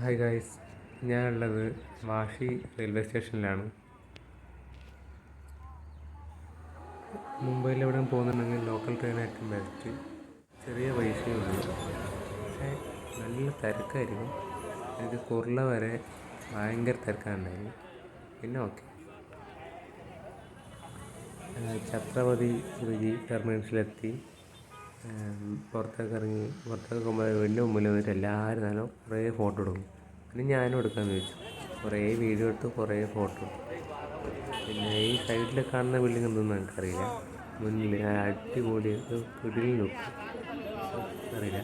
Hi guys ഞാനുള്ളത് വാഷി railway സ്റ്റേഷനിലാണ്. മുംബൈയിൽ എവിടെ പോകുന്നുണ്ടെങ്കിൽ ലോക്കൽ ഏറ്റവും ബെസ്റ്റ് ചെറിയ പൈസയും ഉണ്ട് പക്ഷേ നല്ല തിരക്കായിരിക്കും. എനിക്ക് കുർള വരെ ഭയങ്കര തിരക്കാണുണ്ടായിരുന്നു. പിന്നെ ഓക്കെ ഛത്രപതി ശിവജി ടെർമിനൽസിലെത്തി പുറത്തേക്ക് ഇറങ്ങി പുറത്തേക്ക് പോകുമ്പോൾ വീടിന്റെ മുമ്പിൽ വന്നിട്ട് എല്ലാവരും നല്ല കുറേ ഫോട്ടോ എടുക്കും. പിന്നെ ഞാനും എടുക്കാമെന്ന് ചോദിച്ചു കുറേ വീഡിയോ എടുത്ത് കുറേ ഫോട്ടോ പിന്നെ ഈ സൈഡിൽ കാണുന്ന ബിൽഡിംഗ് എന്തെന്ന് എനിക്കറിയില്ല. മുന്നിൽ അടിപൊളി ഒരു നോക്കും അറിയില്ല.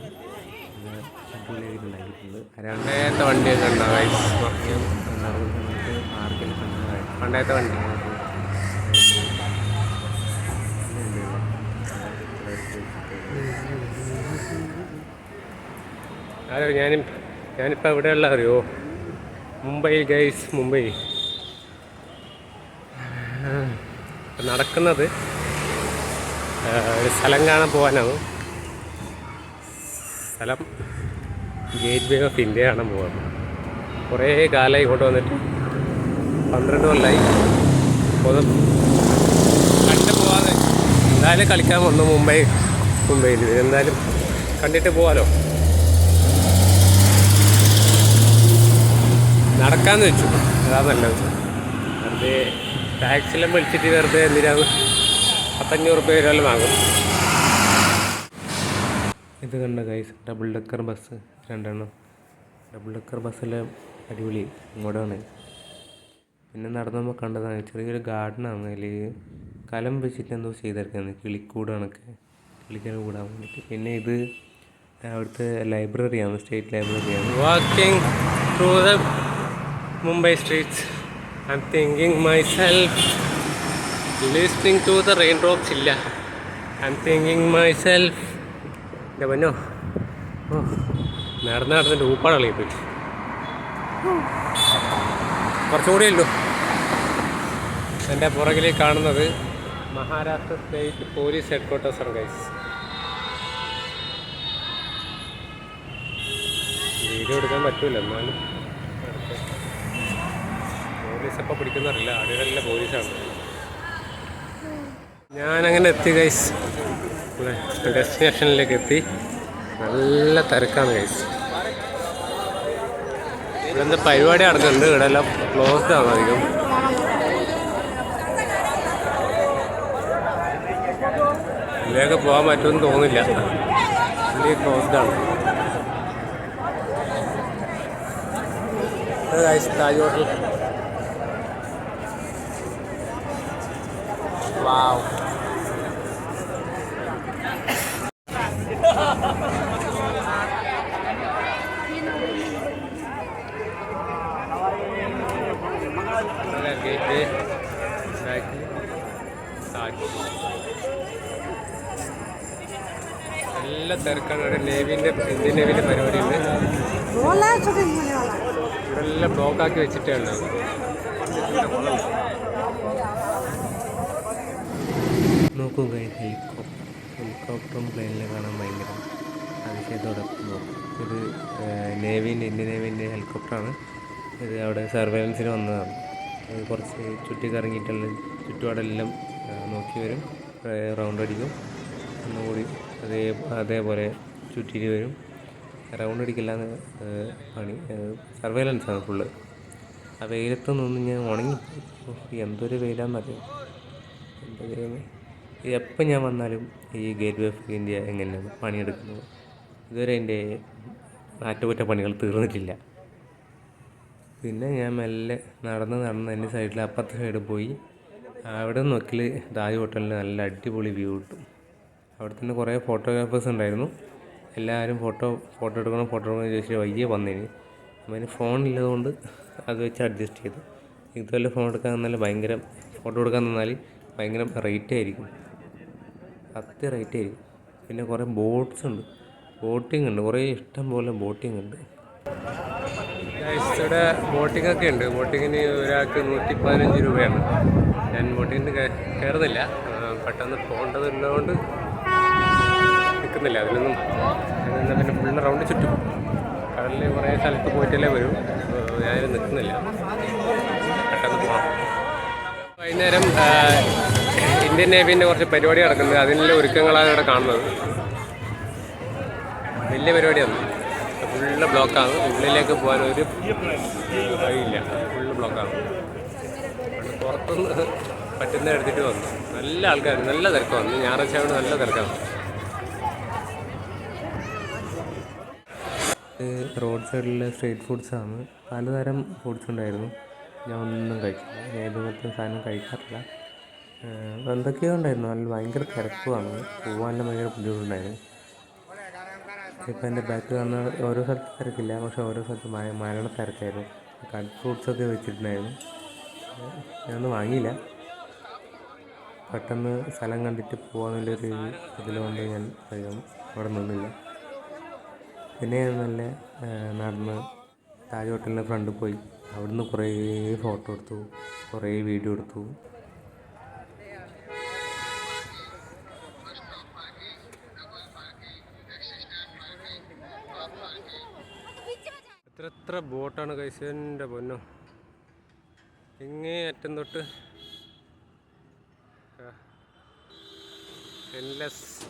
പണ്ടത്തെ വണ്ടിയൊക്കെ ഉണ്ടോ പണ്ടത്തെ വണ്ടി ഹലോ ഞാനും ഞാനിപ്പോൾ എവിടെയുള്ള അറിയോ? മുംബൈ ഗൈസ് മുംബൈ. നടക്കുന്നത് ഒരു സ്ഥലം കാണാൻ പോകാനാണ് സ്ഥലം ഗേറ്റ് വേ ഓഫ് ഇന്ത്യ കാണാൻ പോകാം കുറേ കാലമായി ഇങ്ങോട്ട് വന്നിട്ട്. പന്ത്രണ്ട് കൊല്ലമായി കണ്ടിട്ട് കണ്ടു പോവാതെ എന്തായാലും കളിക്കാൻ വന്നു മുംബൈ മുംബൈയിൽ എന്തായാലും കണ്ടിട്ട് പോവാലോ. നടക്കാന്ന് വെച്ചു. അതാ നല്ലത് വെറുതെ ടാക്സിലും വിളിച്ചിട്ട് വെറുതെ എന്തിനാണ് പത്തഞ്ഞൂറ് വരെല്ലാം വാങ്ങും. ഇത് കണ്ട ഗൈസ് ഡബിൾ ഡെക്കർ ബസ് രണ്ടെണ്ണം. ഡബിൾ ഡെക്കർ ബസ്സിലെ അടിപൊളി. ഇങ്ങോട്ടാണ്. പിന്നെ നടന്നപ്പോൾ കണ്ടതാണ്. ചെറിയൊരു ഗാർഡനാണ് അതിൽ കലം വെച്ചിട്ട് എന്തോ ചെയ്തിരിക്കുന്നത് കിളിക്കൂട് കണക്ക് കിളിക്കാൻ കൂടാൻ വേണ്ടിയിട്ട് പിന്നെ ഇത് അവിടുത്തെ ലൈബ്രറിയാണ് state ലൈബ്രറിയാണ് walking through the myself listening to the raindrops ഇല്ല I am thinking myself എന്റെ പൊന്നോ നടന്ന് നടന്നിട്ട് ഊപ്പാട് പോയി കുറച്ചുകൂടി അല്ലോ എന്റെ പുറകിൽ കാണുന്നത് മഹാരാഷ്ട്ര സ്റ്റേറ്റ് പോലീസ് ഹെഡ് ക്വാർട്ടേഴ്സാണ് ഗൈസ് വീഡിയോ എടുക്കാൻ പറ്റൂല എന്നാലും. പോലീസ് എപ്പോൾ പിടിക്കുന്നറിയില്ല അടിയിലല്ല പോലീസാണ്. ഞാനങ്ങനെ എത്തി ഗൈസ് ഡെസ്റ്റിനേഷനിലേക്ക് എത്തി. നല്ല തിരക്കാണ് ഗൈസ് ഇവിടെ എന്താ പരിപാടി നടക്കുന്നുണ്ട്? ഇവിടെ എല്ലാം ക്ലോസ്ഡ് ആണ് അധികം. ഇതിലേക്ക് പോകാൻ പറ്റുമെന്ന് തോന്നില്ല വലിയ ക്ലോസ്ഡ് ആണ്. Guys Taj hotel Wow. നല്ല തിരക്കാണ്. അവിടെ ഇന്ത്യൻ നേവിന്റെ പരിപാടി ഇവരെല്ലാം ബ്ലോക്കാക്കി വെച്ചിട്ടേ ഉണ്ടാവും നോക്കൂ കൈ ഹെലികോപ്റ്റർ ഹെലികോപ്റ്ററും പ്ലെയിനിൽ കാണാൻ ഭയങ്കര അതിശയത്തോടെ നോക്കും ഇത് നേവീന്റെ ഇന്ത്യൻ നേവീന്റെ ഹെലികോപ്റ്ററാണ്. ഇത് അവിടെ സർവൈലൻസിന് വന്നതാണ്. അത് കുറച്ച് ചുറ്റി കറങ്ങിയിട്ടുള്ള ചുറ്റുപാടെല്ലാം നോക്കി വരും. റൗണ്ട് അടിക്കും. ഒന്നുകൂടി അതേ അതേപോലെ ചുറ്റിയിട്ട് വരും. റൗണ്ട് അടിക്കില്ലാന്ന് പണി. സർവൈലൻസ് ആണ് ഫുള്ള്. ആ വെയിലത്ത് നിന്ന് ഞാൻ ഉണങ്ങി എന്തൊരു വെയിലാണെന്നറിയാം എന്താ ദൈവമേ എപ്പോൾ ഞാൻ വന്നാലും ഈ ഗേറ്റ് വേ ഓഫ് ഇന്ത്യ എങ്ങനെയാണ് പണിയെടുക്കുന്നത് ഇതുവരെ എന്റെ അറ്റകുറ്റ പണികൾ തീർന്നിട്ടില്ല. പിന്നെ ഞാൻ മെല്ലെ നടന്ന് നടന്ന് എന്റെ സൈഡിൽ അപ്പുറത്തെ സൈഡിൽ പോയി. അവിടെ നോക്കിൽ താജ് ഹോട്ടലിൽ നല്ല അടിപൊളി വ്യൂ കിട്ടും. അവിടെ തന്നെ കുറേ ഫോട്ടോഗ്രാഫേഴ്സ് ഉണ്ടായിരുന്നു. എല്ലാവരും ഫോട്ടോ ഫോട്ടോ എടുക്കണം ഫോട്ടോ എടുക്കണം ചോദിച്ചിട്ട് വയ്യ വന്നേന്. അവന് ഫോണില്ലതുകൊണ്ട് അത് വെച്ച് അഡ്ജസ്റ്റ് ചെയ്തു. ഇതുപോലെ ഫോൺ എടുക്കാൻ തന്നാൽ ഭയങ്കര ഫോട്ടോ എടുക്കാൻ തന്നാൽ ഭയങ്കര റേറ്റ് ആയിരിക്കും. അത്യ റേറ്റ് ആയിരിക്കും. പിന്നെ കുറേ ബോട്ട്സ് ഉണ്ട്. ബോട്ടിംഗ് ഉണ്ട്. കുറേ ഇഷ്ടം പോലെ ബോട്ടിംഗ് ഉണ്ട്. ഇവിടെ ബോട്ടിംഗ് ഒക്കെ ഉണ്ട്. ബോട്ടിങ്ങിന് ഒരാൾക്ക് നൂറ്റി പതിനഞ്ച് രൂപയാണ്. ഞാൻ ബോട്ടിങ്ങിന് കയറുന്നില്ല. പെട്ടെന്ന് പോകേണ്ടതുള്ളതുകൊണ്ട് നിൽക്കുന്നില്ല. അതിലൊന്നും എന്നാൽ പിന്നെ ഫുള്ള് റൗണ്ട് ചുറ്റും. കടലിൽ കുറേ സ്ഥലത്ത് പോയിട്ടല്ലേ വരും. ഞാനും നിൽക്കുന്നില്ല. പെട്ടെന്ന് പോകാം വൈകുന്നേരം ഇന്ത്യൻ നേവീന്റെ കുറച്ച് പരിപാടി നടക്കുന്നത് അതിനുള്ള ഒരുക്കങ്ങളാണ് ഇവിടെ കാണുന്നത്. വലിയ പരിപാടിയാണ് ഫുള്ള് ബ്ലോക്കാണ്. ഉള്ളിലേക്ക് പോകാൻ ഒരു വഴിയില്ല. ഫുള്ള് ബ്ലോക്കാണ്. പുറത്തുനിന്ന് പറ്റുന്ന എടുത്തിട്ട് വന്നു. നല്ല ആൾക്കാർ നല്ല തിരക്ക് വന്നു ഞായറാഴ്ച അവിടെ നല്ല തിരക്കാണ്. റോഡ് സൈഡിലെ സ്ട്രീറ്റ് ഫുഡ്സാണ് പലതരം ഫുഡ്സ് ഉണ്ടായിരുന്നു. ഞാൻ ഒന്നും കഴിച്ചില്ല. ഏതുപോലത്തെ സാധനം കഴിക്കാറില്ല. എന്തൊക്കെയോ ഉണ്ടായിരുന്നു. നല്ല ഭയങ്കര തിരക്കുമാണ് പോകാനെല്ലാം ഭയങ്കര ബുദ്ധിമുട്ടുണ്ടായിരുന്നു. ഇപ്പം എന്റെ ബാക്ക് കാണുന്ന ഓരോ സ്ഥലത്ത് തിരക്കില്ല. പക്ഷെ ഓരോ സ്ഥലത്ത് മഴ മരണ തിരക്കായിരുന്നു. കട്ട് ഫ്രൂട്ട്സൊക്കെ വെച്ചിട്ടുണ്ടായിരുന്നു. ഞാനൊന്നും വാങ്ങിയില്ല. പെട്ടെന്ന് സ്ഥലം കണ്ടിട്ട് പോകാമെന്നുള്ളൊരു ഇതിലുകൊണ്ട് ഞാൻ അധികം അവിടെ നിന്നില്ല. പിന്നെ ഞാൻ നല്ല നടന്ന് താജ് ഹോട്ടലിന്റെ ഫ്രണ്ടിൽ പോയി. അവിടുന്ന് കുറേ ഫോട്ടോ എടുത്തു. കുറേ വീഡിയോ എടുത്തു. എത്ര ബോട്ടാണ് കൈസേന്റെ പൊന്നോ. ഇങ്ങേ അറ്റം തൊട്ട്. എൻലെസ്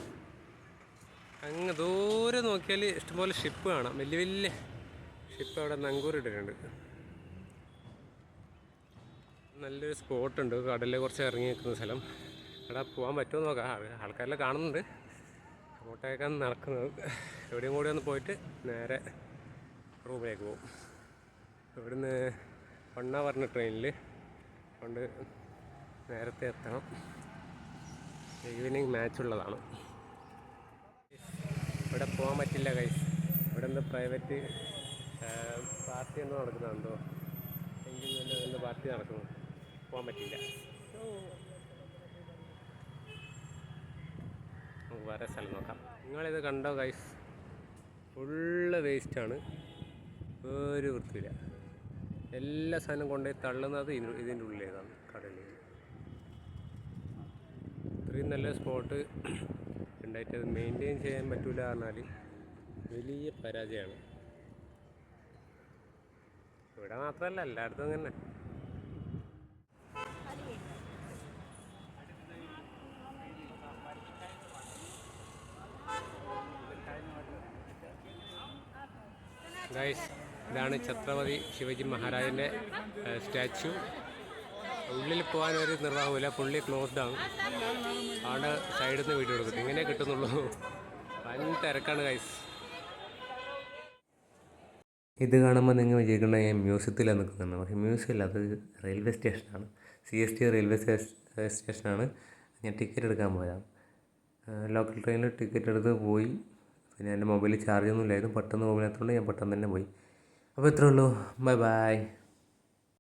അങ്ങ് ദൂരെ നോക്കിയാൽ ഇഷ്ടംപോലെ ഷിപ്പ് കാണാം. വലിയ വലിയ ഷിപ്പ് അവിടെ നങ്കൂറിട്ടിട്ടുണ്ട് നല്ലൊരു സ്പോട്ടുണ്ട് കടലിൽ കുറച്ച് ഇറങ്ങി നിൽക്കുന്ന സ്ഥലം. അവിടെ പോകാൻ പറ്റുമോ നോക്കാം. ആൾ- ആൾക്കാരെല്ലാം കാണുന്നുണ്ട്. അങ്ങോട്ടേക്കാണ് നടക്കുന്നത്. എവിടെയും കൂടി ഒന്ന് പോയിട്ട് നേരെ റൂമിലേക്ക് പോകും. ഇവിടുന്ന് വൺ പറഞ്ഞ ട്രെയിനിൽ കൊണ്ട് നേരത്തെ എത്തണം. ഈവനിങ് മാച്ച് ഉള്ളതാണ്. ഇവിടെ പോകാൻ പറ്റില്ല കൈസ് ഇവിടെ നിന്ന് പ്രൈവറ്റ് പാർട്ടി ഒന്നും നടക്കുന്നുണ്ടോ? എങ്കിൽ എന്തോ പാർട്ടി നടക്കുന്നു. പോകാൻ പറ്റില്ല. വേറെ സ്ഥലം നോക്കാം. നിങ്ങളിത് കണ്ടോ കൈസ് ഫുള്ള് വേസ്റ്റാണ് ഒരു വൃത്തിയില്ല. എല്ലാ സാധനവും കൊണ്ടുപോയി തള്ളുന്നത് ഇതിന് ഇതിന്റെ ഉള്ളിലേക്കാണ് കടലിൽ. ഇത്രയും നല്ല സ്പോട്ട് ഉണ്ടായിട്ട് അത് മെയിന്റെയിൻ ചെയ്യാൻ പറ്റൂല പറഞ്ഞാൽ വലിയ പരാജയമാണ്. ഇവിടെ മാത്രമല്ല എല്ലായിടത്തും അങ്ങനെ ഗൈസ് ഇതാണ് ഛത്രപതി ശിവജി മഹാരാജന്റെ സ്റ്റാച്ചു ഉള്ളിൽ പോകാൻ ഒരു നിർവാഹമില്ല പുള്ളി ക്ലോസ്ഡ് ആണ്. ആണ് സൈഡിൽ നിന്ന് വീഡിയോ കൊടുക്കുന്നത് ഇങ്ങനെ കിട്ടുന്നുള്ളൂ. വൻ തിരക്കാണ് കൈസ് ഇത് കാണുമ്പോൾ നിങ്ങൾ വിചാരിക്കേണ്ട ഞാൻ മ്യൂസിയത്തിലാണ് നിൽക്കുന്നത്. പക്ഷേ മ്യൂസിയം അല്ല. അത് റെയിൽവേ സ്റ്റേഷനാണ് സി എസ് ടി റെയിൽവേ സ്റ്റേഷനാണ് ഞാൻ ടിക്കറ്റ് എടുക്കാൻ പോയതാണ് ലോക്കൽ ട്രെയിനിൽ ടിക്കറ്റ് എടുത്ത് പോയി. പിന്നെ എന്റെ മൊബൈലിൽ ചാർജ് ഒന്നും ഇല്ലായിരുന്നു പെട്ടെന്ന് മൊബൈൽ എത്തുകൊണ്ട് ഞാൻ പെട്ടെന്ന് തന്നെ പോയി. मित्रांनो बाय बाय